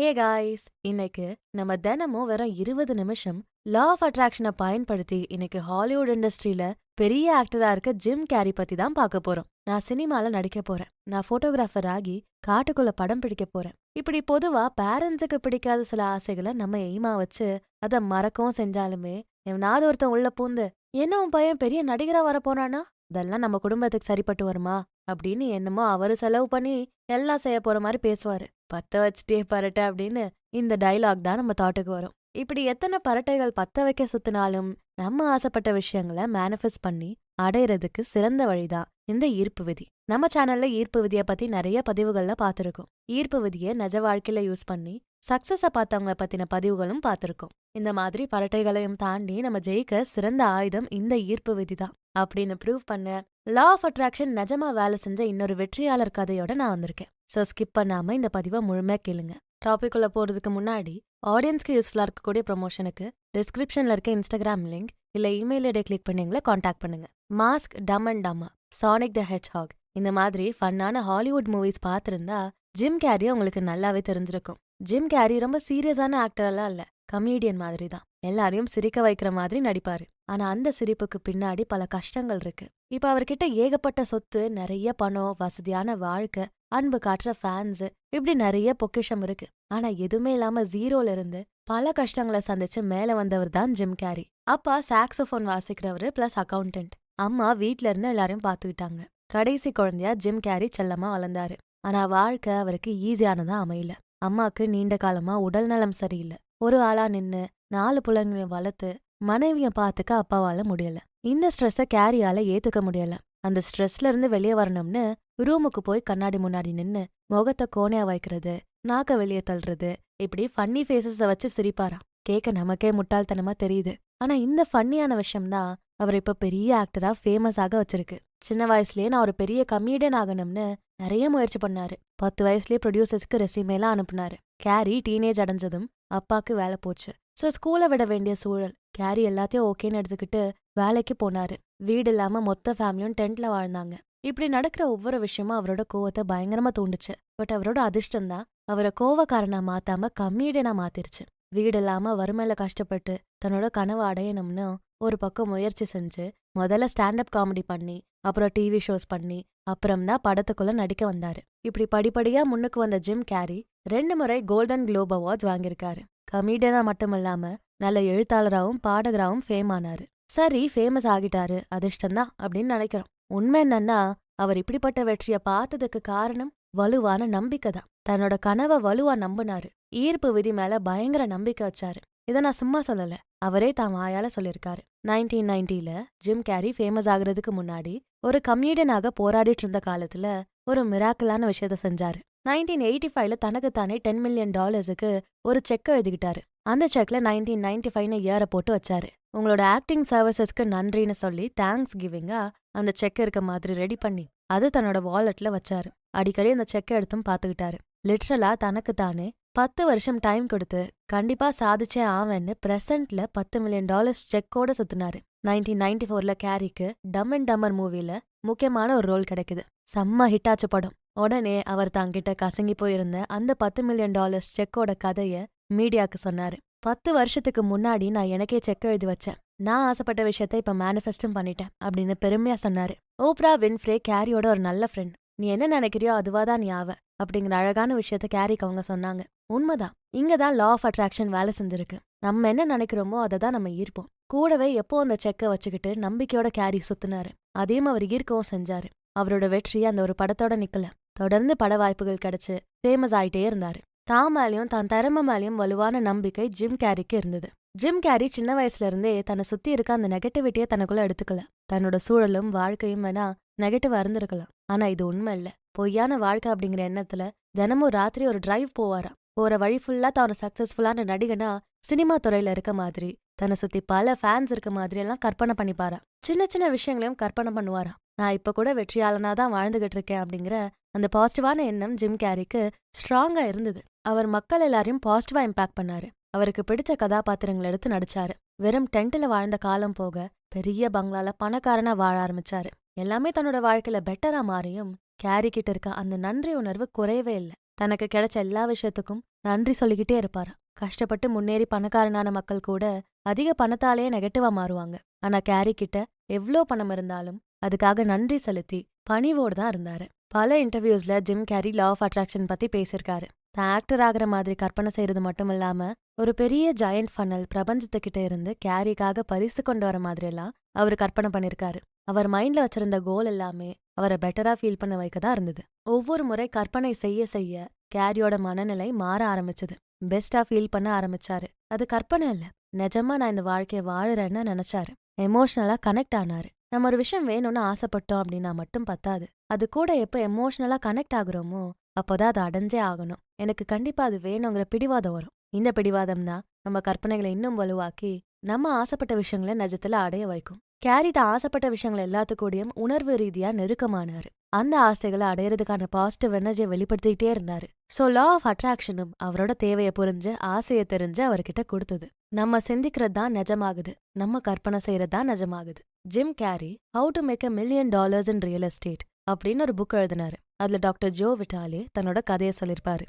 Hey guys இன்னைக்கு நம்ம தினமும் வெறும் இருபது நிமிஷம் லா ஆஃப் அட்ராக்ஷனை பயன்படுத்தி இன்னைக்கு ஹாலிவுட் இண்டஸ்ட்ரியில பெரிய ஆக்டரா இருக்க ஜிம் கேரி பத்தி தான் பார்க்க போறோம். நான் சினிமால நடிக்க போறேன். நான் போட்டோகிராஃபர் ஆகி காட்டுக்குள்ள படம் பிடிக்க போறேன். இப்படி பொதுவா பேரண்ட்ஸுக்கு பிடிக்காத சில ஆசைகளை நம்ம எய்மா வச்சு அதை மறக்கவும் செஞ்சாலுமே எவனாவது ஒருத்தன் உள்ள பூந்து என்ன உன் பையன் பெரிய நடிகரா வர போறானா? இதெல்லாம் நம்ம குடும்பத்துக்கு சரிப்பட்டு வருமா? அப்படின்னு என்னமோ அவரு செலவு பண்ணி எல்லாம் செய்ய போற மாதிரி பேசுவாரு. பத்த வச்சுட்டே பரட்டை அப்படின்னு இந்த டைலாக் தான் நம்ம தாட்டுக்கு வரும். இப்படி எத்தனை பரட்டைகள் பத்த வைக்க சுத்தினாலும் நம்ம ஆசைப்பட்ட விஷயங்களை மேனிஃபெஸ்ட் பண்ணி அடையறதுக்கு சிறந்த வழிதான் இந்த ஈர்ப்பு விதி. நம்ம சேனல்ல ஈர்ப்பு விதியை பத்தி நிறைய பதிவுகள்ல பார்த்திருக்கோம். ஈர்ப்பு விதியை நிஜ வாழ்க்கையில யூஸ் பண்ணி சக்சஸ பார்த்தவங்கள பத்தின பதிவுகளும் பார்த்திருக்கோம். இந்த மாதிரி பரட்டைகளையும் தாண்டி நம்ம ஜெயிக்க சிறந்த ஆயுதம் இந்த ஈர்ப்பு விதி தான். அப்படின்னு ப்ரூவ் பண்ண லா ஆஃப் அட்ராக்ஷன் நிஜமா வேலை செஞ்ச இன்னொரு வெற்றியாளர் கதையோட நான் வந்திருக்கேன். ஸோ ஸ்கிப் பண்ணாம இந்த பதிவை முழுமையாக கேளுங்க. டாபிக் உள்ள போறதுக்கு முன்னாடி ஆடியன்ஸ்க்கு யூஸ்ஃபுல்லா இருக்கக்கூடிய ப்ரொமோஷனுக்கு டிஸ்கிரிப்ஷன்ல இருக்க இன்ஸ்டாகிராம் லிங்க் இல்ல இமெயில் ஐடியை கிளிக் பண்ணி எங்களை காண்டாக்ட் பண்ணுங்க. Mask dumb and dumber Sonic the H hack இந்த மாதிரி ஃபன்னான ஹாலிவுட் மூவிஸ் பார்த்திருந்தா ஜிம் கேரி உங்களுக்கு நல்லாவே தெரிஞ்சிருக்கும். ஜிம் கேரி ரொம்ப சீரியஸான ஆக்டரெல்லாம் இல்ல கமீடியன் மாதிரி தான். எல்லாரையும் சிரிக்க வைக்கிற மாதிரி நடிப்பாரு. ஆனா அந்த சிரிப்புக்கு பின்னாடி பல கஷ்டங்கள் இருக்கு. இப்ப அவர்கிட்ட ஏகப்பட்ட சொத்து நிறைய பணம் வசதியான வாழ்க்கை அன்பு காட்டுற ஃபேன்ஸ் இப்படி நிறைய பொக்கிஷம் இருக்கு. ஆனா எதுவுமே இல்லாம ஜீரோல இருந்து பல கஷ்டங்களை சந்திச்சு மேல வந்தவர் தான் ஜிம் கேரி அப்பா சாக்ஸோஃபோன் வாசிக்கிறவரு பிளஸ் அக்கவுண்டன்ட் அம்மா வீட்ல இருந்து எல்லாரையும் பாத்துக்கிட்டாங்க கடைசி குழந்தையா ஜிம் கேரி செல்லமா வளர்ந்தாரு. ஆனா வாழ்க்கை அவருக்கு ஈஸியானதா அமையல. அம்மாக்கு நீண்ட காலமா உடல் நலம் சரியில்லை. ஒரு ஆளா நின்னு நாலு புலங்களையும் வளர்த்து மனைவிய பாத்துக்க அப்பாவால முடியல. இந்த ஸ்ட்ரெஸ்ஸ கேரியால ஏத்துக்க முடியல. அந்த ஸ்ட்ரெஸ்ல இருந்து வெளியே வரணும்னு ரூமுக்கு போய் கண்ணாடி முன்னாடி நின்னு முகத்தை கோணையா வைக்கிறது நாக்க வெளியே தள்ளுறது இப்படி ஃபன்னி ஃபேஸஸ வச்சு சிரிப்பாராம் கேட்க நமக்கே முட்டாள்தனமா தெரியுது. ஆனா இந்த ஃபன்னியான விஷயம்தான் அவர் இப்ப பெரிய ஆக்டரா ஃபேமஸ் ஆக வச்சிருக்கு. சின்ன வயசுலயே நான் ஒரு பெரிய கமீடியன் ஆகணும்னு நிறைய முயற்சி பண்ணாரு. பத்து வயசுலயே ப்ரொடியூசர்ஸ்க்கு ரெசிமேலாம் அனுப்புனாரு. கேரி டீனேஜ் அடைஞ்சதும் அப்பாக்கு வேலை போச்சு. சோ ஸ்கூலை விட வேண்டிய சூழல். கேரி எல்லாத்தையும் ஓகேன்னு எடுத்துக்கிட்டு வேலைக்கு போனாரு. வீடு இல்லாம மொத்த ஃபேமிலியும் டென்ட்ல வாழ்ந்தாங்க. இப்படி நடக்கிற ஒவ்வொரு விஷயமும் அவரோட கோவத்தை பயங்கரமா தூண்டுச்சு. பட் அவரோட அதிர்ஷ்டம் தான் அவரை கோவக்காரனா மாத்தாம கம்மியடனா மாத்திருச்சு. வீடு இல்லாம வறுமையில கஷ்டப்பட்டு தன்னோட கனவு அடையணும்னு ஒரு பக்கம் முயற்சி செஞ்சு முதல்ல ஸ்டாண்டப் காமெடி பண்ணி அப்புறம் டிவி ஷோஸ் பண்ணி அப்புறம்தான் படத்துக்குள்ள நடிக்க வந்தாரு. இப்படி படிப்படியா முன்னுக்கு வந்த ஜிம் கேரி ரெண்டு முறை கோல்டன் குளோப் அவார்ட்ஸ் வாங்கியிருக்காரு. கமீடியனா மட்டும் இல்லாம நல்ல எழுத்தாளராகவும் பாடகராகவும் ஃபேம் ஆனாரு. சரி ஃபேமஸ் ஆகிட்டாரு அதிர்ஷ்டம்தான் அப்படின்னு நினைக்கிறோம். உண்மை என்னன்னா அவர் இப்படிப்பட்ட வெற்றிய பார்த்ததுக்கு காரணம் வலுவான நம்பிக்கை தான். தன்னோட கனவை வலுவா நம்பினாரு. ஈர்ப்பு விதி மேல பயங்கர நம்பிக்கை வச்சாரு. இத நான் சும்மா சொல்லல. அவரே தான் வாயால சொல்லிருக்காரு நைன்டீன் நைன்டில ஜிம் கேரி ஃபேமஸ் ஆகுறதுக்கு முன்னாடி ஒரு கம்யூனியனாக போராடிட்டு இருந்த காலத்துல ஒரு மிராக்கலான விஷயத்த செஞ்சாரு. நைன்டீன் எயிட்டி ஃபைவ்ல தனக்கு தானே டென் மில்லியன் டாலர்ஸுக்கு ஒரு செக் எழுதிக்கிட்டாரு. அந்த செக்ல நைன்டீன் நைன்டி ஃபைவ்னு இயரை போட்டு வச்சாரு. உங்களோட ஆக்டிங் சர்வீசஸ்க்கு நன்றின்னு சொல்லி தேங்க்ஸ் கிவிங்கா அந்த செக் இருக்க மாதிரி ரெடி பண்ணி அது தன்னோட வாலெட்ல வச்சாரு. அடிக்கடி அந்த செக்கை எடுத்தும் பாத்துக்கிட்டாரு. லிட்ரலா தனக்கு தானே பத்து வருஷம் டைம் கொடுத்து கண்டிப்பா சாதிச்சே ஆவேன்னு பிரசன்ட்ல பத்து மில்லியன் டாலர்ஸ் செக்கோட சுத்தினாரு. நைன்டீன் நைன்டி ஃபோர்ல கேரிக்கு டம் அண்ட் டம்மர் மூவில முக்கியமான ஒரு ரோல் கிடைக்குது. செம்ம ஹிட்டாச்சு படம். உடனே அவர் தங்கிட்ட கசங்கி போயிருந்த அந்த பத்து மில்லியன் டாலர்ஸ் செக்கோட கதைய மீடியாக்கு சொன்னாரு. பத்து வருஷத்துக்கு முன்னாடி நான் எனக்கே செக் எழுதி வச்சேன். நான் ஆசைப்பட்ட விஷயத்த இப்ப மேனிஃபெஸ்டும் பண்ணிட்டேன் அப்படின்னு பெருமையா சொன்னாரு. ஓப்ரா வின்ஃப்ரே கேரியோட ஒரு நல்ல ஃப்ரெண்ட் நீ என்ன நினைக்கிறியோ அதுவாதான் நீ ஆவ அப்படிங்கிற அழகான விஷயத்த கேரிக்கு அவங்க சொன்னாங்க. உண்மைதான். இங்க தான் லா ஆஃப் அட்ராக்ஷன் வேலை செஞ்சிருக்கு. நம்ம என்ன நினைக்கிறோமோ அதை தான் நம்ம ஈர்ப்போம். கூடவே எப்போ அந்த செக்கை வச்சுக்கிட்டு நம்பிக்கையோட கேரி சுத்தினாரு. அதையும் அவர் ஈர்க்கவும் செஞ்சாரு. அவரோட வெற்றி அந்த ஒரு படத்தோட நிக்கல. தொடர்ந்து பட வாய்ப்புகள் கிடைச்சு ஃபேமஸ் ஆயிட்டே இருந்தாரு. தான் மேலயும் தான் திறமை மேலயும் வலுவான நம்பிக்கை ஜிம் கேரிக்கு இருந்தது. ஜிம் கேரி சின்ன வயசுல இருந்தே தன்னை சுத்தி இருக்க அந்த நெகட்டிவிட்டியை தனக்குள்ள எடுத்துக்கல. தன்னோட சூழலும் வாழ்க்கையும் வேணா நெகட்டிவா இருந்திருக்கலாம். ஆனா இது உண்மை இல்ல. பொய்யான வாழ்க்கை அப்படிங்கிற எண்ணத்துல தினமும் ராத்திரி ஒரு டிரைவ் போவாராம் போற வழி ஃபுல்லா தான் சக்சஸ்ஃபுல்லான நடிகனா சினிமா துறையில இருக்க மாதிரி தன்னை சுத்தி பல ஃபேன்ஸ் இருக்க மாதிரி எல்லாம் கற்பனை பண்ணிப்பாரா? சின்ன சின்ன விஷயங்களையும் கற்பனை பண்ணுவாராம் நான் இப்ப கூட வெற்றியாளனா தான் வாழ்ந்துகிட்டு இருக்கேன் அப்படிங்கிற அந்த பாசிட்டிவான எண்ணம் ஜிம் கேரிக்கு ஸ்ட்ராங்கா இருந்தது. அவர் மக்கள் எல்லாரையும் பாசிட்டிவா இம்பாக்ட் பண்ணாரு. அவருக்கு பிடிச்ச கதாபாத்திரங்கள் எடுத்து நடிச்சாரு. வெறும் டென்ட்ல வாழ்ந்த காலம் போக பெரிய பங்களால பணக்காரனா வாழ ஆரம்பிச்சாரு. எல்லாமே தன்னோட வாழ்க்கையில பெட்டரா மாறியும் கேரி கிட்ட இருக்க அந்த நன்றி உணர்வு குறையவே இல்லை. தனக்கு கிடைச்ச எல்லா விஷயத்துக்கும் நன்றி சொல்லிக்கிட்டே இருப்பாரு. கஷ்டப்பட்டு முன்னேறி பணக்காரனான மக்கள் கூட அதிக பணத்தாலேயே நெகட்டிவா மாறுவாங்க. ஆனா கேரி கிட்ட எவ்ளோ பணம் இருந்தாலும் அதுக்காக நன்றி செலுத்தி பணிவோடு தான் இருந்தாரு. பல இன்டர்வியூஸ்ல Jim Carrey law of attraction பத்தி பேசியிருக்காரு. தான் ஆக்டர் ஆகிற மாதிரி கற்பனை செய்யறது மட்டும் இல்லாம ஒரு பெரிய ஜாயண்ட் ஃபனல் பிரபஞ்சத்துக்கிட்ட இருந்து கேரிக்காக பரிசு கொண்டு வர மாதிரியெல்லாம் அவர் கற்பனை பண்ணிருக்காரு. அவர் மைண்ட்ல வச்சிருந்த கோல் எல்லாமே அவரை பெட்டரா ஃபீல் பண்ண வைக்க தான் இருந்தது. ஒவ்வொரு முறை கற்பனை செய்ய செய்ய கேரியோட மனநிலை மாற ஆரம்பிச்சது. பெஸ்டா ஃபீல் பண்ண ஆரம்பிச்சாரு. அது கற்பனை இல்ல. நிஜமா நான் இந்த வாழ்க்கைய வாழுறேன்னு நினைச்சாரு. எமோஷனலா கனெக்ட் ஆனாரு. நம்ம ஒரு விஷயம் வேணும்னு ஆசைப்பட்டோம் அப்படின்னா மட்டும் பத்தாது. அது கூட எப்ப எமோஷனலா கனெக்ட் ஆகுறோமோ அப்போதான் அது அடைஞ்சே ஆகணும். எனக்கு கண்டிப்பா அது வேணுங்கிற பிடிவாதம் வரும். இந்த பிடிவாதம் தான் நம்ம கற்பனைகளை இன்னும் வலுவாக்கி நம்ம ஆசைப்பட்ட விஷயங்களை நிஜத்துல அடைய வைக்கும். கேரி தான் ஆசைப்பட்ட விஷயங்கள் எல்லாத்துக்கூடயும் உணர்வு ரீதியா நெருக்கமானாரு. அந்த ஆசைகளை அடையறதுக்கான பாசிட்டிவ் எனர்ஜியை வெளிப்படுத்திக்கிட்டே இருந்தாரு. சோ லா ஆஃப் அட்ராக்ஷனும் அவரோட தேவையை புரிஞ்சு ஆசையை தெரிஞ்சு அவர்கிட்ட கொடுத்தது. நம்ம சிந்திக்கிறது தான் நிஜமாகுது. நம்ம கற்பனை செய்யறது தான் நிஜமாகுது. Jim Carrey how to make a million dollars in real estate அப்படின்னு ஒரு புக் எழுதினாரு. அதுல டாக்டர் ஜோ விட்டாலே தன்னோட கதையை சொல்லிருப்பாரு.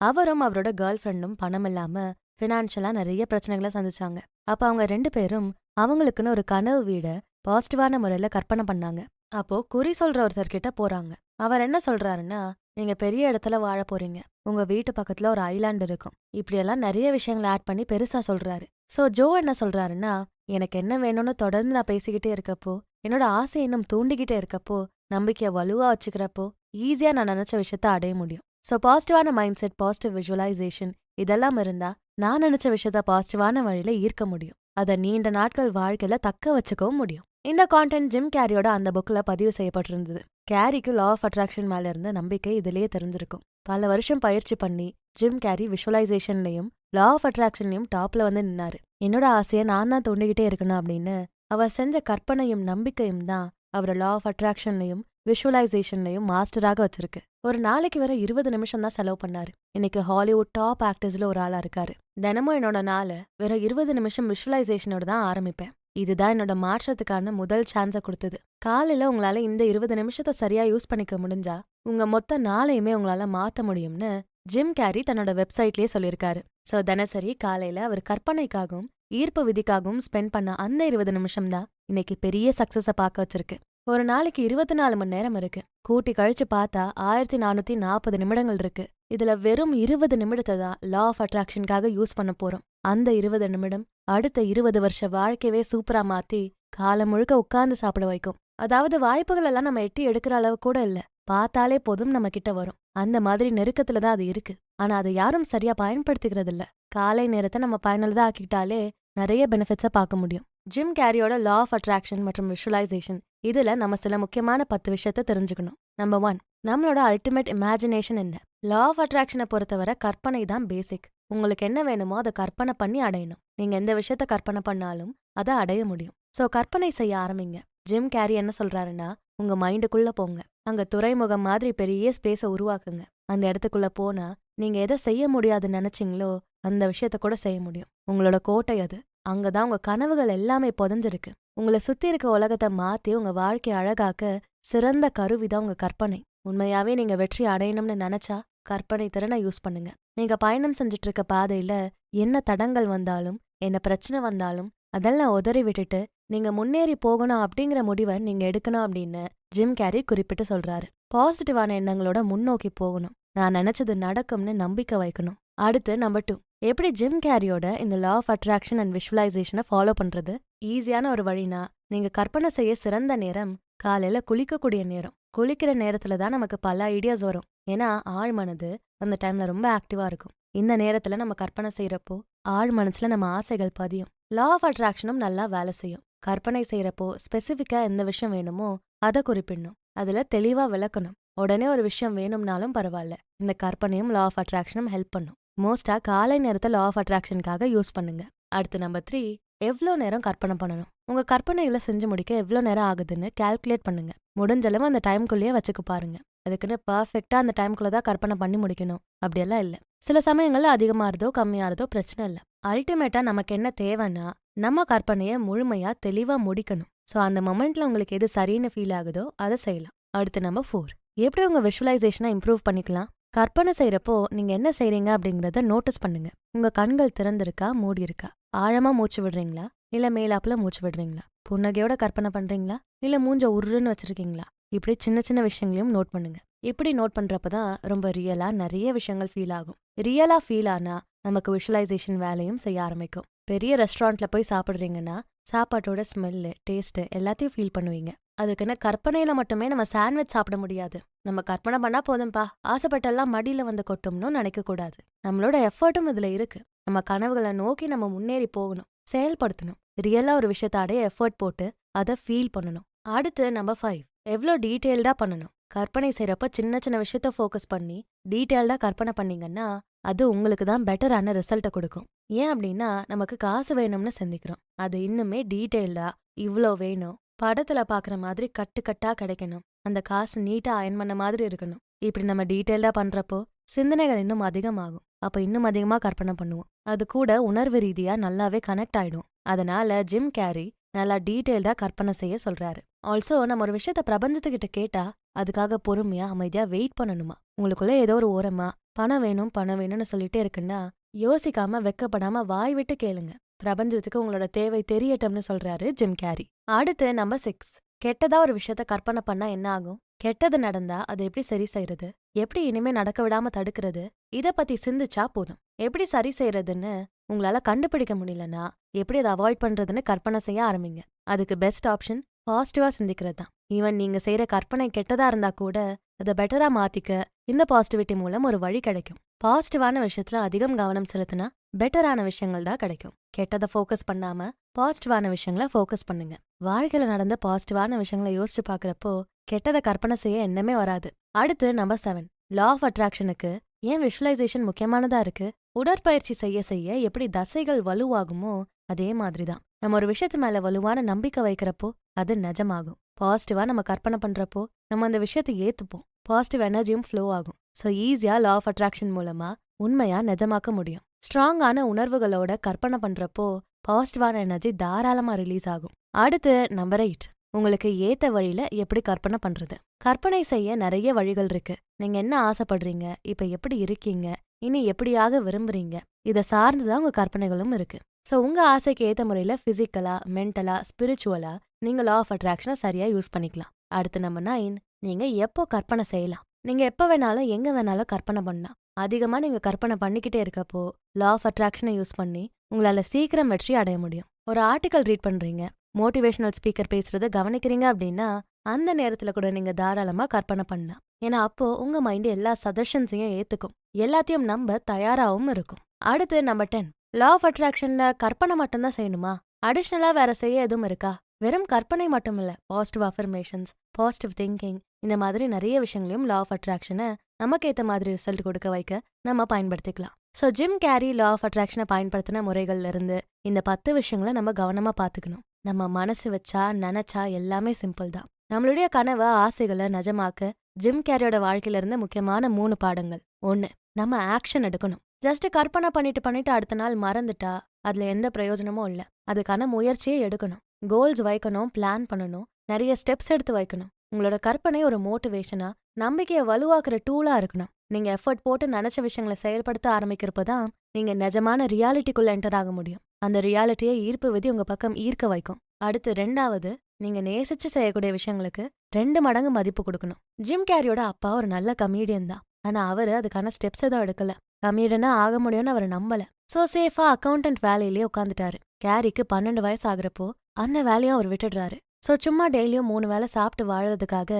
அவரும் அவரோட கேர்ள் ஃப்ரெண்டும் பணம் இல்லாம ஃபினான்ஷியலா நிறைய பிரச்சனைகளை சந்திச்சாங்க. அப்ப அவங்க ரெண்டு பேரும் அவங்களுக்குன்னு ஒரு கனவு வீட பாசிட்டிவான முறையில கற்பனை பண்ணாங்க. அப்போ குறி சொல்ற ஒருத்தர்கிட்ட போறாங்க. அவர் என்ன சொல்றாருன்னா நீங்க பெரிய இடத்துல வாழ போறீங்க. உங்க வீட்டு பக்கத்துல ஒரு ஐலாண்ட் இருக்கும். இப்படியெல்லாம் நிறைய விஷயங்களை ஆட் பண்ணி பெருசா சொல்றாரு. சோ ஜோ என்ன சொல்றாருன்னா எனக்கு என்ன வேணும்னு தொடர்ந்து நான் பேசிக்கிட்டே இருக்கப்போ என்னோட ஆசை இன்னும் தூண்டிக்கிட்டே இருக்கப்போ நம்பிக்கையை வலுவா வச்சுக்கிறப்போ ஈஸியா நான் நினைச்ச விஷயத்த அடைய முடியும். சோ பாசிட்டிவான மைண்ட் செட் பாசிட்டிவ் விஷுவலைசேஷன் இதெல்லாம் இருந்தா நான் நினைச்ச விஷயத்த பாசிட்டிவான வழியில ஈர்க்க முடியும். அதை நீண்ட நாட்கள் வாழ்க்கையில தக்க வச்சுக்கவும் முடியும். இந்த கான்டென்ட் ஜிம் கேரியோட அந்த புக்ல பதிவு செய்யப்பட்டிருந்தது. கேரிக்கு லா ஆஃப் அட்ராக்ஷன் மேல இருந்த நம்பிக்கை இதுலயே தெரிஞ்சிருக்கும். பல வருஷம் பயிற்சி பண்ணி ஜிம் கேரி விஷுவலைசேஷன்லயும் லா ஆஃப் அட்ராக்ஷன்லயும் டாப்ல வந்து நின்னாரு. என்னோட ஆசையை நான் தான் தூண்டிக்கிட்டே இருக்கணும் அப்படின்னு அவர் செஞ்ச கற்பனையும் நம்பிக்கையும் தான் அவரை லா ஆஃப் அட்ராக்ஷன்லயும் விஷுவலைசேஷன்லயும் மாஸ்டராக வச்சிருக்கு. ஒரு நாளைக்கு வர இருபது நிமிஷம் தான் செலவு பண்ணாரு. இன்னைக்கு ஹாலிவுட் டாப் ஆக்டர்ஸ்ல ஒரு ஆளா இருக்காரு. தினமும் என்னோட நாளை வெறும் இருபது நிமிஷம் விஷுவலைசேஷனோட தான் ஆரம்பிப்பேன். இதுதான் என்னோட மாற்றத்துக்கான முதல் சான்ஸை கொடுத்தது. காலையில உங்களால இந்த இருபது நிமிஷத்தை சரியா யூஸ் பண்ணிக்க முடிஞ்சா உங்க மொத்த நாளையுமே உங்களால மாத்த முடியும்னு ஜிம் கேரி தன்னோட வெப்சைட்லயே சொல்லியிருக்காரு. சோ தினசரி காலையில அவர் கற்பனைக்காகவும் ஈர்ப்பு விதிக்காகவும் ஸ்பெண்ட் பண்ண அந்த இருபது நிமிஷம் தான் இன்னைக்கு பெரிய சக்சஸ பார்க்க வச்சிருக்கு. ஒரு நாளைக்கு இருபத்தி நாலு மணி நேரம் இருக்கு. கூட்டி கழிச்சு பார்த்தா ஆயிரத்தி நானூத்தி நாற்பது நிமிடங்கள் இருக்கு. இதுல வெறும் இருபது நிமிடத்தை தான் லா ஆஃப் அட்ராக்ஷனுக்காக யூஸ் பண்ண போறோம். அந்த இருபது நிமிடம் அடுத்த இருபது வருஷ வாழ்க்கையவே சூப்பரா மாத்தி காலம் முழுக்க உட்கார்ந்து சாப்பிட வைக்கும். அதாவது வாய்ப்புகள் எல்லாம் நம்ம எட்டி எடுக்கிற அளவு கூட இல்ல. பார்த்தாலே போதும் நம்ம கிட்ட வரும். அந்த மாதிரி நெருக்கத்துல தான் அது இருக்கு. ஆனா அதை யாரும் சரியா பயன்படுத்திக்கிறது இல்ல காலை நேரத்தை நம்ம பயனுள்ளதா ஆக்கிட்டாலே நிறைய பெனிஃபிட்ஸை பார்க்க முடியும். ஜிம் கேரியோட லா ஆஃப் அட்ராக்ஷன் மற்றும் விஷுவலைசேஷன் இதுல நம்ம சில முக்கியமான பத்து விஷயத்த தெரிஞ்சுக்கணும். நம்பர் ஒன் நம்மளோட அல்டிமேட் இமேஜினேஷன் என்ன? லா ஆஃப் அட்ராக்ஷனை பொறுத்தவரை கற்பனை தான் பேசிக் உங்களுக்கு என்ன வேணுமோ அதை கற்பனை பண்ணி அடையணும். நீங்க எந்த விஷயத்த கற்பனை பண்ணாலும் அதை அடைய முடியும். சோ கற்பனை செய்ய ஆரம்பிங்க. ஜிம் கேரி என்ன சொல்றாருன்னா உங்க மைண்டுக்குள்ள போங்க. அங்க துறைமுகம் மாதிரி பெரிய ஸ்பேஸை உருவாக்குங்க. அந்த இடத்துக்குள்ள போனா நீங்க எதை செய்ய முடியாதுன்னு நினைச்சீங்களோ அந்த விஷயத்த கூட செய்ய முடியும். உங்களோட கோட்டை அது. அங்கதான் உங்க கனவுகள் எல்லாமே புதஞ்சிருக்கு. உங்களை சுத்தி இருக்க உலகத்தை மாத்தி உங்க வாழ்க்கையை அழகாக்க சிறந்த கருவிதான் உங்க கற்பனை. உண்மையாவே நீங்க வெற்றி அடையணும்னு நினைச்சா கற்பனை திறனை யூஸ் பண்ணுங்க. நீங்க பயணம் செஞ்சுட்டு இருக்க பாதையில என்ன தடங்கள் வந்தாலும் என்ன பிரச்சனை வந்தாலும் அதெல்லாம் உதறி விட்டுட்டு நீங்க முன்னேறி போகணும் அப்படிங்கிற முடிவை நீங்க எடுக்கணும் அப்படின்னு ஜிம் கேரி குறிப்பிட்டு சொல்றாரு. பாசிட்டிவான எண்ணங்களோட முன்னோக்கி போகணும். நான் நினைச்சது நடக்கும்னு நம்பிக்கை வைக்கணும். அடுத்து நம்பர் டூ எப்படி ஜிம் கேரியோட இந்த லா ஆஃப் அட்ராக்ஷன் அண்ட் விஷுவலைசேஷனை ஃபாலோ பண்றது? ஈஸியான ஒரு வழினா நீங்க கற்பனை செய்ய சிறந்த நேரம் காலையில குளிக்கக்கூடிய நேரம். குளிக்கிற நேரத்துல தான் நமக்கு பல ஐடியாஸ் வரும். ஏன்னா ஆழ் மனது அந்த டைம்ல ரொம்ப ஆக்டிவா இருக்கும். இந்த நேரத்துல நம்ம கற்பனை செய்யறப்போ ஆழ் மனசுல நம்ம ஆசைகள் பதியும். லா ஆஃப் அட்ராக்ஷனும் நல்லா வேலை செய்யும். கற்பனை செய்யறப்போ ஸ்பெசிஃபிக்கா எந்த விஷயம் வேணுமோ அதை குறிப்பிடணும். அதுல தெளிவா விளக்கணும். உடனே ஒரு விஷயம் வேணும்னாலும் பரவாயில்ல. இந்த கற்பனையும் லா ஆஃப் அட்ராக்ஷனும் ஹெல்ப் பண்ணும். மோஸ்டா காலை நேரத்தில் லா ஆஃப் அட்ராக்ஷனுக்காக யூஸ் பண்ணுங்க. அடுத்து நம்பர் த்ரீ எவ்வளோ நேரம் கற்பனை பண்ணணும்? உங்க கற்பனைகளை செஞ்சு முடிக்க எவ்வளோ நேரம் ஆகுதுன்னு கால்குலேட் பண்ணுங்க. முடிஞ்சளவு அந்த டைம்குள்ளேயே வச்சுக்க பாருங்க. அதுக்குன்னு பர்ஃபெக்டா அந்த டைம்குள்ள தான் கற்பனை பண்ணி முடிக்கணும். அப்படியெல்லாம் இல்ல. சில சமயங்கள்ல அதிகமாறதோ கம்மியாகிறதோ பிரச்சனை இல்ல. அல்டிமேட்டா நமக்கு என்ன தேவைன்னா நம்ம கற்பனைய முழுமையா தெளிவா முடிக்கணும். சோ அந்த மொமெண்ட்ல உங்களுக்கு எது சரின்னு ஃபீல் ஆகுதோ அதை செய்யலாம். அடுத்து நம்ம ஃபோர் எப்படி உங்க விஷுவலைசேஷனை இம்ப்ரூவ் பண்ணிக்கலாம்? கற்பனை செய்யறப்போ நீங்க என்ன செய்கிறீங்க அப்படிங்கறத நோட்டீஸ் பண்ணுங்க. உங்க கண்கள் திறந்திருக்கா? மூடி இருக்கா ஆழமா மூச்சு விடுறீங்களா? இல்ல மேலாப்புல மூச்சு விடுறீங்களா? புன்னகையோட கற்பனை பண்றீங்களா? இல்ல மூஞ்ச உருன்னு வச்சிருக்கீங்களா? இப்படி சின்ன சின்ன விஷயங்களையும் நோட் பண்ணுங்க. இப்படி நோட் பண்ணுறப்ப தான் ரொம்ப ரியலா நிறைய விஷயங்கள் ஃபீல் ஆகும். ரியலா ஃபீல் ஆனா நமக்கு விஷுவலைசேஷன் வேலையும் செய்ய ஆரம்பிக்கும். பெரிய ரெஸ்டாரண்ட்ல போய் சாப்பிடுறீங்கன்னா சாப்பாட்டோட ஸ்மெல்லு டேஸ்ட் எல்லாத்தையும் ஃபீல் பண்ணுவீங்க. அதுக்குன்னு கற்பனையில மட்டுமே நம்ம சாண்ட்விச் சாப்பிட முடியாது. நம்ம கற்பனை பண்ணா போதும்பா. ஆசைப்பட்டெல்லாம் மடியில வந்து கொட்டும்னு நினைக்க கூடாது நம்மளோட எஃபர்ட்டும் இதுல இருக்கு. நம்ம கனவுகளை நோக்கி நம்ம முன்னேறி போகணும். செயல்படுத்தணும். ரியலா ஒரு விஷயத்த அடைய எஃபர்ட் போட்டு அதை ஃபீல் பண்ணணும். அடுத்து நம்பர் ஃபைவ். எவ்வளோ டீட்டெயில்டா பண்ணணும்? கற்பனை செய்யறப்ப சின்ன சின்ன விஷயத்த ஃபோக்கஸ் பண்ணி டீட்டெயில்டா கற்பனை பண்ணீங்கன்னா அது உங்களுக்கு தான் பெட்டரான ரிசல்ட்டை கொடுக்கும். ஏன் அப்படின்னா நமக்கு காசு வேணும்னு சிந்திக்கிறோம். அது இன்னுமே டீட்டெயில்டா இவ்ளோ வேணும். படத்துல பாக்குற மாதிரி கட்டு கட்டா கிடைக்கணும். அந்த காசு நீட்டா அயன் பண்ண மாதிரி இருக்கணும். இப்படி நம்ம டீட்டெயில்டா பண்றப்போ சிந்தனைகள் இன்னும் அதிகமாகும். அப்ப இன்னும் அதிகமா கற்பனை பண்ணுவோம். அது கூட உணர்வு ரீதியா நல்லாவே கனெக்ட் ஆயிடும். அதனால ஜிம் கேரி நல்லா டீட்டெயில்டா கற்பனை செய்ய சொல்றாரு. ஆல்சோ நம்ம ஒரு விஷயத்த பிரபஞ்சத்துக்கிட்ட கேட்டா அதுக்காக பொறுமையா அமைதியா வெயிட் பண்ணணுமா? உங்களுக்குள்ள ஏதோ ஒரு ஓரமா பணம் வேணும் பணம் வேணும்னு சொல்லிட்டே இருக்குன்னா யோசிக்காம வெக்கப்படாம வாய் விட்டு கேளுங்க. பிரபஞ்சத்துக்கு உங்களோட தேவை தெரியட்டும்னு சொல்றாரு ஜிம் கேரி. அடுத்து நம்பர் சிக்ஸ் கெட்டதா ஒரு விஷயத்த கற்பனை பண்ணா என்ன ஆகும்? கெட்டது நடந்தா அதை எப்படி சரி செய்யறது எப்படி இனிமே நடக்க விடாம தடுக்கிறது? இத பத்தி சிந்திச்சா போதும். எப்படி சரி செய்யறதுன்னு உங்களால கண்டுபிடிக்க முடியலனா எப்படி அதை அவாய்ட் பண்றதுன்னு கற்பனை செய்ய ஆரம்பிங்க. அதுக்கு பெஸ்ட் ஆப்ஷன் பாசிட்டிவா சிந்திக்கிறது தான். ஈவன் நீங்க செய்யற கற்பனை கெட்டதா இருந்தா கூட அதை பெட்டரா மாத்திக்க இந்த பாசிட்டிவிட்டி மூலம் ஒரு வழி கிடைக்கும். பாசிட்டிவான விஷயத்துல அதிகம் கவனம் செலுத்தினா பெட்டரான விஷயங்கள் தான் கிடைக்கும். கெட்டதை ஃபோக்கஸ் பண்ணாம பாசிட்டிவான விஷயங்களை ஃபோக்கஸ் பண்ணுங்க. வாழ்க்கையில நடந்த பாசிட்டிவான விஷயங்களை யோசிச்சு பாக்குறப்போ கெட்டதை கற்பனை செய்ய எண்ணமே வராது. அடுத்து நம்பர் செவன் லா ஆஃப் அட்ராக்ஷனுக்கு ஏன் விஷுவலைசேஷன் முக்கியமானதா இருக்கு? உடற்பயிற்சி செய்ய செய்ய எப்படி தசைகள் வலுவாகுமோ அதே மாதிரிதான் நம்ம ஒரு விஷயத்து மேல வலுவான நம்பிக்கை வைக்கிறப்போ அது நிஜமாகும். பாசிட்டிவா நம்ம கற்பனை பண்றப்போ நம்ம அந்த விஷயத்தை ஏத்துப்போம். பாசிட்டிவ் எனர்ஜியும் ஃப்ளோ ஆகும். ஸோ ஈஸியா லா ஆஃப் அட்ராக்ஷன் மூலமா உண்மையா நிஜமாக்க முடியும். ஸ்ட்ராங்கான உணர்வுகளோட கற்பனை பண்றப்போ பாசிட்டிவான எனர்ஜி தாராளமா ரிலீஸ் ஆகும். அடுத்து நம்பர் எயிட். உங்களுக்கு ஏத்த வழியில எப்படி கற்பனை பண்றது? கற்பனை செய்ய நிறைய வழிகள் இருக்கு. நீங்க என்ன ஆசைப்படுறீங்க? இப்ப எப்படி இருக்கீங்க? இனி எப்படியாக விரும்புறீங்க? இதை சார்ந்துதான் உங்க கற்பனைகளும் இருக்கு. ஸோ உங்க ஆசைக்கு ஏத்த முறையில பிசிக்கலா மென்டலா ஸ்பிரிச்சுவலா நீங்க லா ஆஃப் அட்ராக்ஷனை சரியா யூஸ் பண்ணிக்கலாம். அடுத்து நம்ம நைன் நீங்க எப்போ கற்பனை செய்யலாம்? நீங்க எப்ப வேணாலும் எங்க வேணாலும் கற்பனை பண்ணலாம். அதிகமா நீங்க கற்பனை பண்ணிக்கிட்டே இருக்கப்போ லா ஆஃப் அட்ராக்ஷனை யூஸ் பண்ணி உங்களால சீக்கிரம் வெற்றி அடைய முடியும். ஒரு ஆர்டிக்கல் ரீட் பண்றீங்க மோட்டிவேஷனல் ஸ்பீக்கர் பேசுறத கவனிக்கிறீங்க அப்படின்னா அந்த நேரத்துல கூட நீங்க தாராளமா கற்பனை பண்ணலாம். ஏன்னா அப்போ உங்க மைண்ட் எல்லா சஜஷன்ஸையும் ஏத்துக்கும். எல்லாத்தையும் நம்ப தயாராகவும் இருக்கும். அடுத்து நம்பர் டென் லா ஆஃப் அட்ராக்ஷன்ல கற்பனை மட்டும்தான் செய்யணுமா? அடிஷ்னலா வேற செய்ய எதுவும் இருக்கா? வெறும் கற்பனை மட்டும் இல்ல பாசிட்டிவ் அஃபர்மேஷன்ஸ் பாசிட்டிவ் திங்கிங் இந்த மாதிரி நிறைய விஷயங்களையும் லா ஆஃப் அட்ராக்ஷனை நமக்கு ஏத்த மாதிரி ரிசல்ட் கொடுக்க வைக்க நம்ம பயன்படுத்திக்கலாம். So Jim Carrey law of அட்ராக்ஷனை பயன்படுத்தின முறைகள்ல இருந்து இந்த பத்து விஷயங்களை நம்ம கவனமா பார்த்துக்கணும் நம்ம மனசு வச்சா நினைச்சா எல்லாமே சிம்பிள் தான். நம்மளுடைய கனவை ஆசைகளை நிஜமாக்க ஜிம் கேரியோட வாழ்க்கையில இருந்த முக்கியமான மூணு பாடங்கள். ஒன்னு நம்ம ஆக்ஷன் எடுக்கணும். ஜஸ்ட் கற்பனை பண்ணிட்டு பண்ணிட்டு அடுத்த நாள் மறந்துட்டா அதுல எந்த பிரயோஜனமும் இல்ல. அதுக்கான முயற்சியே எடுக்கணும். கோல்ஸ் வைக்கணும் பிளான் பண்ணணும். நிறைய ஸ்டெப்ஸ் எடுத்து வைக்கணும். உங்களோட கற்பனை ஒரு மோட்டிவேஷனா நம்பிக்கையை வலுவாக்குற டூலா இருக்கணும். நீங்க எஃபர்ட் போட்டு நினைச்ச விஷயங்களை செயல்படுத்த ஆரம்பிக்கிறப்ப தான் நீங்க நிஜமான ரியாலிட்டிக்குள்ள என்டர் ஆக முடியும். அந்த ரியாலிட்டியை ஈர்ப்பு விதி உங்க பக்கம் ஈர்க்க வைக்கும். அடுத்து ரெண்டாவது நீங்க நேசிச்சு செய்யக்கூடிய விஷயங்களுக்கு ரெண்டு மடங்கு மதிப்பு கொடுக்கணும். ஜிம் கேரியோட அப்பா ஒரு நல்ல கமீடியன் தான். ஆனா அவரு அதுக்கான ஸ்டெப்ஸ் எதுவும் எடுக்கல. கமீடியனா ஆக முடியும்னு அவர் நம்பல. சோ சேஃபா அக்கௌண்டன்ட் வேலையிலேயே உட்காந்துட்டாரு கேரிக்கு பன்னெண்டு வயசு ஆகுறப்போ அந்த வேலையும் அவர் விட்டுடுறாரு. சோ சும்மா டெய்லியும் மூணு வேளை சாப்பிட்டு வாழறதுக்காக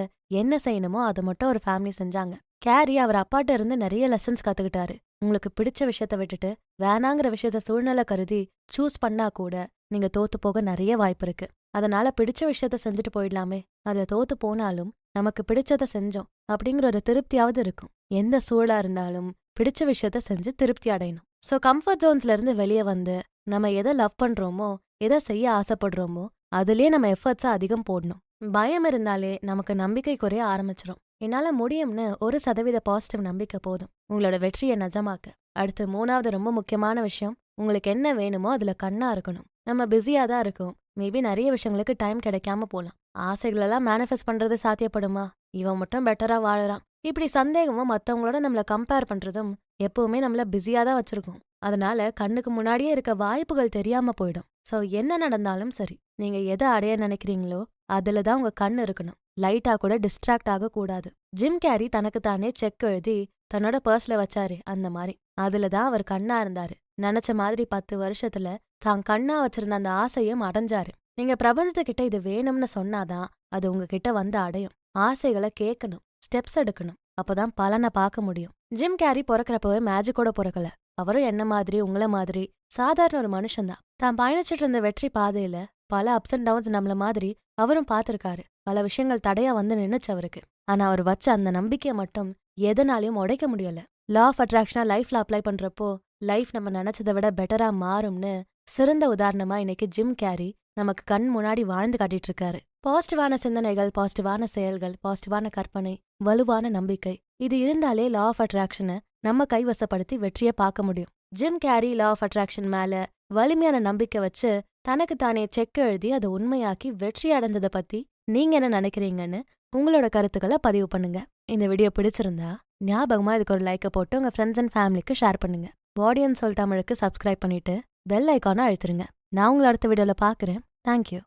என்ன செய்யணுமோ அதை மட்டும் ஒரு ஃபேமிலி செஞ்சாங்க. கேரி அவர் அப்பாட்ட இருந்து நிறைய லெசன்ஸ் கத்துக்கிட்டாரு. உங்களுக்கு பிடிச்ச விஷயத்த விட்டுட்டு வேணாங்கிற விஷயத்த சூழ்நிலை கருதி சூஸ் பண்ணா கூட நீங்க தோத்து போக நிறைய வாய்ப்பு இருக்கு. அதனால பிடிச்ச விஷயத்த செஞ்சுட்டு போயிடலாமே. அதுல தோத்து போனாலும் நமக்கு பிடிச்சத செஞ்சோம் அப்படிங்கிற ஒரு திருப்தியாவது இருக்கும். எந்த சூழலா இருந்தாலும் பிடிச்ச விஷயத்த செஞ்சு திருப்தி அடையணும். சோ கம்ஃபர்ட் ஜோன்ஸ்ல இருந்து வெளியே வந்து நம்ம எதை லவ் பண்றோமோ எதை செய்ய ஆசைப்படுறோமோ அதுலயே நம்ம எஃபர்ட்ஸை அதிகம் போடணும். பயம் இருந்தாலே நமக்கு நம்பிக்கை குறைய ஆரம்பிச்சிடும் என்னால முடியும்னு ஒரு சதவீத பாசிட்டிவ் நம்பிக்கை போதும். உங்களோட வெற்றியை நிஜமாக்க. அடுத்து மூணாவது ரொம்ப முக்கியமான விஷயம் உங்களுக்கு என்ன வேணுமோ அதுல கண்ணா இருக்கணும். நம்ம பிஸியா தான் இருக்கோம். மேபி நிறைய விஷயங்களுக்கு டைம் கிடைக்காம போலாம். ஆசைகளெல்லாம் மேனிஃபெஸ்ட் பண்றது சாத்தியப்படுமா? இவன் மட்டும் பெட்டரா வாழறான். இப்படி சந்தேகமும் மத்தவங்களோட நம்மள கம்பேர் பண்றதும் எப்பவுமே நம்மள பிஸியா தான் வச்சுருக்கோம். அதனால கண்ணுக்கு முன்னாடியே இருக்க வாய்ப்புகள் தெரியாம போயிடும். சோ என்ன நடந்தாலும் சரி நீங்க எதை அடைய நினைக்கிறீங்களோ அதுல தான் உங்க கண் இருக்கணும். லைட்டா கூட டிஸ்ட்ராக்ட் ஆக கூடாது. ஜிம் கேரி தனக்கு தானே செக் எழுதி தன்னோட பர்ஸ்ல வச்சாரு அந்த மாதிரி. அதுல தான் அவர் கண்ணா இருந்தாரு. நினைச்ச மாதிரி பத்து வருஷத்துல தான் கண்ணா வச்சிருந்த அந்த ஆசையும் அடைஞ்சாரு. நீங்க பிரபஞ்சத்துக்கிட்ட இது வேணும்னு சொன்னாதான் அது உங்ககிட்ட வந்து அடையும். ஆசைகளை கேட்கணும் ஸ்டெப்ஸ் எடுக்கணும். அப்பதான் பலனை பார்க்க முடியும். ஜிம் கேரி பிறக்கிறப்பவே மேஜிக்கோட பிறக்கல. அவரும் என்ன மாதிரி உங்கள மாதிரி சாதாரண ஒரு மனுஷன்தான். தான் பயணிச்சிட்டு இருந்த வெற்றி பாதையில பல அப்ஸ் அண்ட் டவுன்ஸ் நம்மள மாதிரி அவரும் பார்த்திருக்காரு. பல விஷயங்கள் தடையா வந்து நின்னுச்சு அவருக்கு. ஆனா அவர் வச்ச அந்த நம்பிக்கையை மட்டும் எதனாலையும் உடைக்க முடியல. லா ஆஃப் அட்ராக்ஷனா லைஃப்ல அப்ளை பண்றப்போ லைஃப் நம்ம நினைச்சதை விட பெட்டரா மாறும்னு சிறந்த உதாரணமா இன்னைக்கு ஜிம் கேரி நமக்கு கண் முன்னாடி வாழ்ந்து காட்டிட்டு இருக்காரு பாசிட்டிவான சிந்தனைகள் பாசிட்டிவான செயல்கள் பாசிட்டிவான கற்பனை வலுவான நம்பிக்கை இது இருந்தாலே லா ஆஃப் அட்ராக்ஷனை நம்ம கைவசப்படுத்தி வெற்றியை பார்க்க முடியும். Jim Carrey law of attraction மேல வலிமையான நம்பிக்கை வச்சு தனக்கு தானே செக் எழுதி அதை உண்மையாக்கி வெற்றி அடைஞ்சதை பத்தி நீங்க என்ன நினைக்கிறீங்கன்னு உங்களோட கருத்துக்களை பதிவு பண்ணுங்க. இந்த வீடியோ பிடிச்சிருந்தா ஞாபகமா இதுக்கு ஒரு லைக்கை போட்டு உங்க ஃப்ரெண்ட்ஸ் அண்ட் ஃபேமிலிக்கு ஷேர் பண்ணுங்க. பாடியன் சொல் தமிழுக்கு சப்ஸ்கிரைப் பண்ணிட்டு பெல் ஐக்கானை அழுத்துருங்க. நான் உங்களை அடுத்த வீடியோல பாக்குறேன் தேங்க்யூ